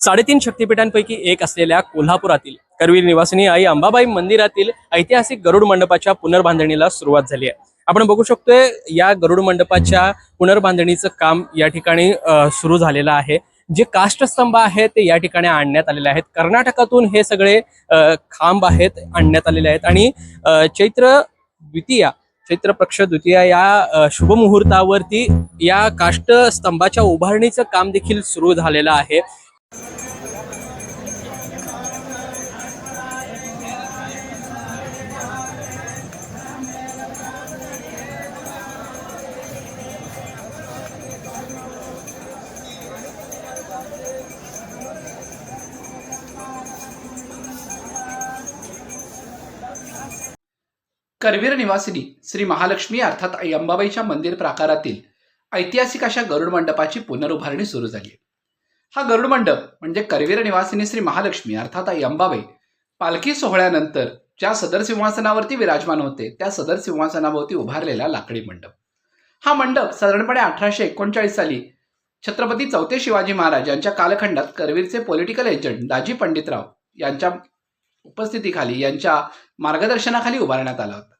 साडेतीन शक्तिपीठांपैकी एक असलेल्या कोल्हापुरातील करवीर निवासिनी आई अंबाबाई मंदिरातील ऐतिहासिक गरुड मंडपाच्या पुनर्बांधणीला सुरुवात झाली आहे. आपण बघू शकतोय या गरुड मंडपाच्या पुनर्बांधणीचं काम या ठिकाणी सुरू झालेलं आहे. जे काष्टस्तंभ आहेत ते या ठिकाणी आणण्यात आलेले आहेत. कर्नाटकातून हे सगळे खांब आहेत आणण्यात आलेले आहेत. आणि चैत्र द्वितीया चैत्र पक्ष द्वितीया या शुभ शुभमुहूर्तावरती या काष्टस्तंभाच्या उभारणीचं काम देखील सुरू झालेलं आहे. करवीर निवासिनी श्री महालक्ष्मी अर्थात अंबाबाईच्या मंदिर प्राकारातील ऐतिहासिक अशा गरुड मंडपाची पुनरुभारणी सुरू झाली आहे. हा गरुड मंडप म्हणजे करवीर निवासिनी श्री महालक्ष्मी अर्थात अंबाबाई पालखी सोहळ्यानंतर ज्या सदर सिंहासनावरती विराजमान होते त्या सदर सिंहासनाभोवती उभारलेला लाकडी मंडप हा मंडप साधारणपणे अठराशे एकोणचाळीस साली छत्रपती चौथे शिवाजी महाराज यांच्या कालखंडात करवीरचे पॉलिटिकल एजंट दाजी पंडितराव यांच्या उपस्थितीखाली यांच्या मार्गदर्शनाखाली उभारण्यात आला होता.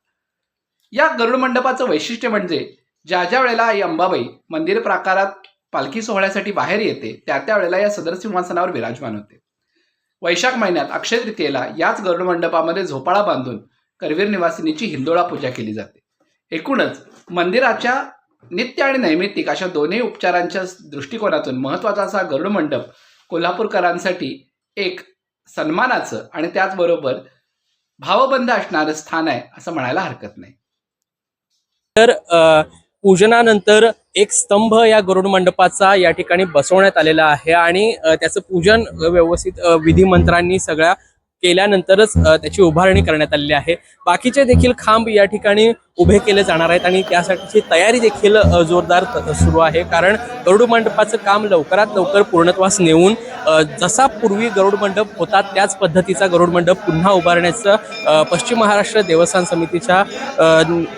या गरुड मंडपाचं वैशिष्ट्य म्हणजे ज्या ज्या वेळेला आई अंबाबाई मंदिर प्राकारात पालखी सोहळ्यासाठी बाहेर येते त्या त्या वेळेला या सदर सिंहासनावर विराजमान होते. वैशाख महिन्यात अक्षय तृतीयेला याच गरुड मंडपामध्ये झोपाळा बांधून करवीर निवासिनीची हिंदोळा पूजा केली जाते. एकूणच मंदिराच्या नित्य आणि नैमित्तिक अशा दोन्ही उपचारांच्या दृष्टिकोनातून महत्त्वाचा असा गरुड मंडप कोल्हापूरकरांसाठी एक सन्मानाचं आणि त्याचबरोबर भावबंध असणारं स्थान आहे असं म्हणायला हरकत नाही. तर पूजनानंतर एक स्तंभ या गरुड मंडपाचा या ठिकाणी बसवण्यात आलेला आहे आणि त्याचं पूजन व्यवस्थित विधी मंत्रांनी सगळ्या केल्यानंतरच त्याची उभारणी करण्यात आलेली आहे. बाकीचे देखील खांब या ठिकाणी उभे केले जाणार आहेत आणि त्यासाठीची तयारी देखील जोरदार त- सुरू आहे. कारण गरुड मंडपाचं काम लवकरात लवकर पूर्णत्वास नेऊन जसा पूर्वी गरुड मंडप होता त्याच पद्धतीचा गरुड मंडप पुन्हा उभारण्याचं पश्चिम महाराष्ट्र देवस्थान समितीच्या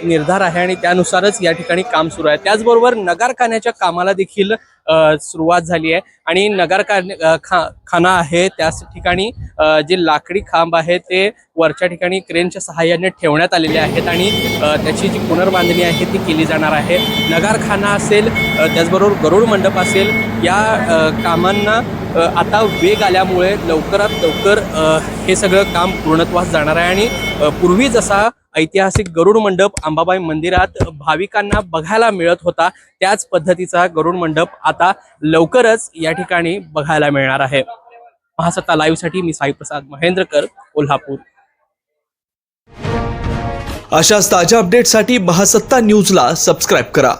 निर्धार आहे आणि त्यानुसारच या ठिकाणी काम सुरू आहे. त्याचबरोबर नगारखान्याच्या कामाला देखील सुरुवात झाली आहे. आणि नगर खा खाना आहे. त्याच ठिकाणी जे लाकडी खांब आहे ते वरच्या ठिकाणी क्रेनच्या सहाय्याने ठेवण्यात आलेले आहेत आणि त्याची जी पुनर्बांधणी आहे ती केली जाणार आहे. नगारखाना असेल त्याचबरोबर गरुड मंडप असेल या कामांना आता वेग आल्यामुळे लवकरात लवकर हे सगळं काम पूर्णत्वास जाणार आहे. आणि पूर्वी जसा ऐतिहासिक गरुड मंडप अंबाबाई मंदिरात भाविकांना बघायला मिळत होता. त्याच पद्धतीचा गरुड मंडप आता लवकरच या ठिकाणी बघायला मिळणार आहे. महासत्ता लाईव्हसाठी मी साई प्रसाद महेंद्रकर कोल्हापूर. अशाच ताज्या अपडेटसाठी महासत्ता न्यूजला सबस्क्राईब करा.